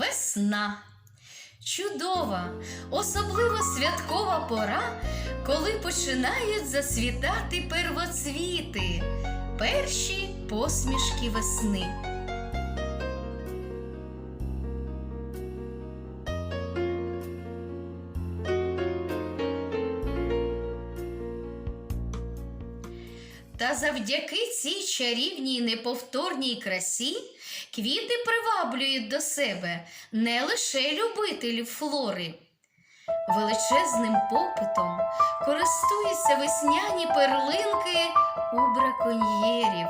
Весна. Чудова, особливо святкова пора, коли починають засвітати первоцвіти, перші посмішки весни. Та завдяки цій чарівній неповторній красі квіти приваблюють до себе не лише любителів флори. Величезним попитом користуються весняні перлинки у браконьєрів,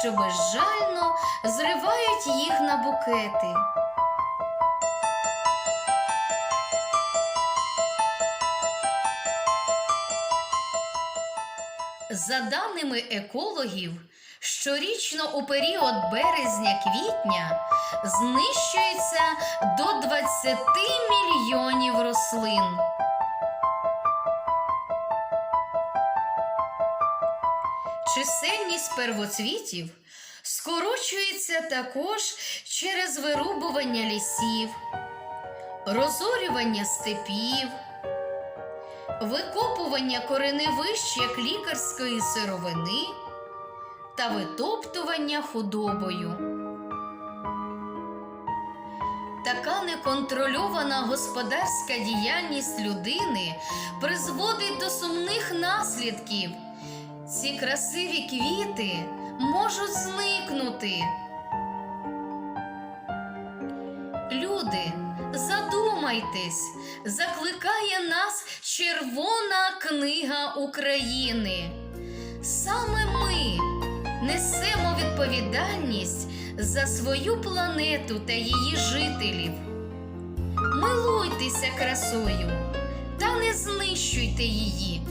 що безжально зривають їх на букети. За даними екологів, щорічно у період березня-квітня знищується до 20 мільйонів рослин. Чисельність первоцвітів скорочується також через вирубування лісів, розорювання степів викопування кореневищ як лікарської сировини та витоптування худобою. Така неконтрольована господарська діяльність людини призводить до сумних наслідків. Ці красиві квіти можуть зникнути. Люди, задумайтесь, закликає нас Червона книга України. Саме ми несемо відповідальність за свою планету та її жителів. Милуйтеся красою та не знищуйте її.